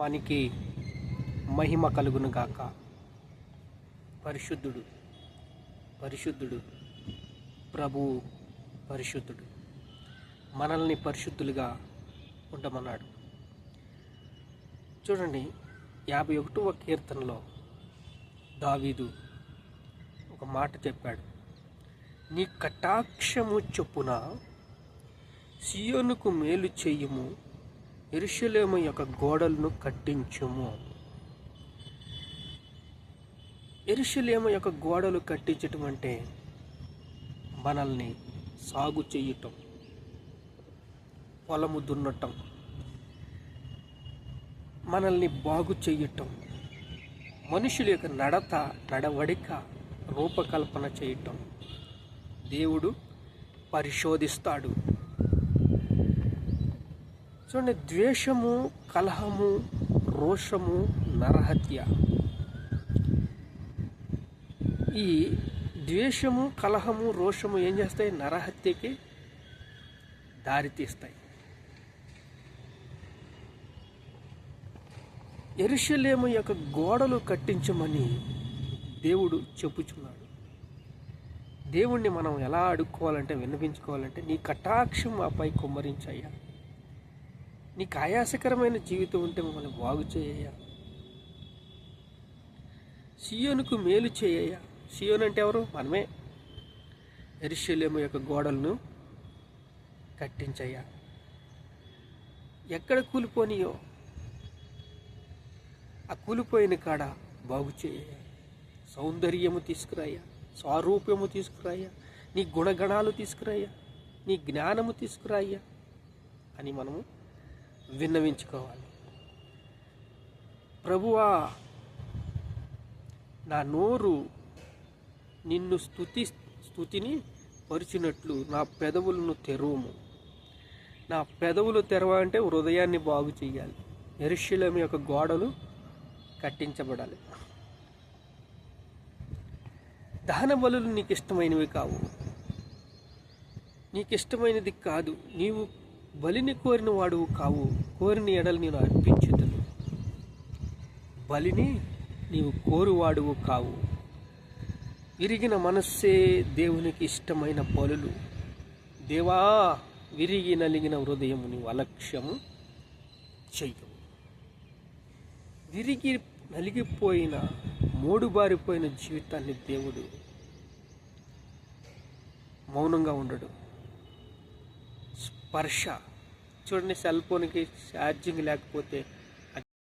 మనకి మహిమ కలుగును గాక. పరిశుద్ధుడు పరిశుద్ధుడు ప్రభువు పరిశుద్ధుడు మనల్ని పరిశుద్ధులుగా ఉండమన్నాడు. చూడండి యాభై ఒకటవ కీర్తనలో దావీదు ఒక మాట చెప్పాడు. నీ కటాక్షము చొప్పున సియోనుకు మేలు చెయ్యము ఇరుషులేము యొక్క గోడలను కట్టించుము. ఇరుషులేము యొక్క గోడలు కట్టించటం అంటే మనల్ని సాగు చేయటం పొలము దున్నటం మనల్ని బాగు చేయటం మనుషుల యొక్క నడత నడవడిక రూపకల్పన చేయటం. దేవుడు పరిశోధిస్తాడు. చూడండి ద్వేషము కలహము రోషము నరహత్య. ఈ ద్వేషము కలహము రోషము ఏం చేస్తాయి? నరహత్యకి దారితీస్తాయి ఎరుషలేము యొక్క గోడలు కట్టించమని దేవుడు చెప్పుచున్నాడు. దేవుణ్ణి మనం ఎలా అడుక్కోవాలంటే విన్నపించుకోవాలంటే నీ కటాక్షం ఆపై కుమ్మరించయ్యా. నీకు ఆయాసకరమైన జీవితం ఉంటే మమ్మల్ని బాగు చేయ సియోనుకు మేలు చేయ సియోన్ అంటే ఎవరు? మనమే. ఎరిశల్యము యొక్క గోడలను కట్టించయ్యా. ఎక్కడ కూలిపోనియో ఆ కూలిపోయిన కాడ బాగు చేయ సౌందర్యము తీసుకురాయ్యా. స్వారూప్యము తీసుకురాయ్యా. నీ గుణగణాలు తీసుకురాయ్యా. నీ జ్ఞానము తీసుకురాయ్యా. అని మనము విన్నవించుకోవాలి. ప్రభువా నా నోరు నిన్ను స్థుతి స్థుతిని పరిచినట్లు నా పెదవులను తెరువుము. నా పెదవులు తెరవ అంటే హృదయాన్ని బాగు చేయాలి ఎరుశీలం యొక్క గోడలు కట్టించబడాలి. దహన బలులు నీకు ఇష్టమైనవి కావు. నీకు ఇష్టమైనది కాదు. నీవు బలిని కోరిన వాడు కావు. కోరిన ఎడలు నేను అర్పించుతాను బలిని నీవు కోరువాడువు కావు. విరిగిన మనస్సే దేవునికి ఇష్టమైన బలులు దేవా విరిగి నలిగిన హృదయము నీవు అలక్ష్యము చెయ్యవు. విరిగి నలిగిపోయిన మూడుబారిపోయిన జీవితాన్ని దేవుడు మౌనంగా ఉండడు. స్పర్శ చూడండి సెల్ ఫోన్కి ఛార్జింగ్ లేకపోతే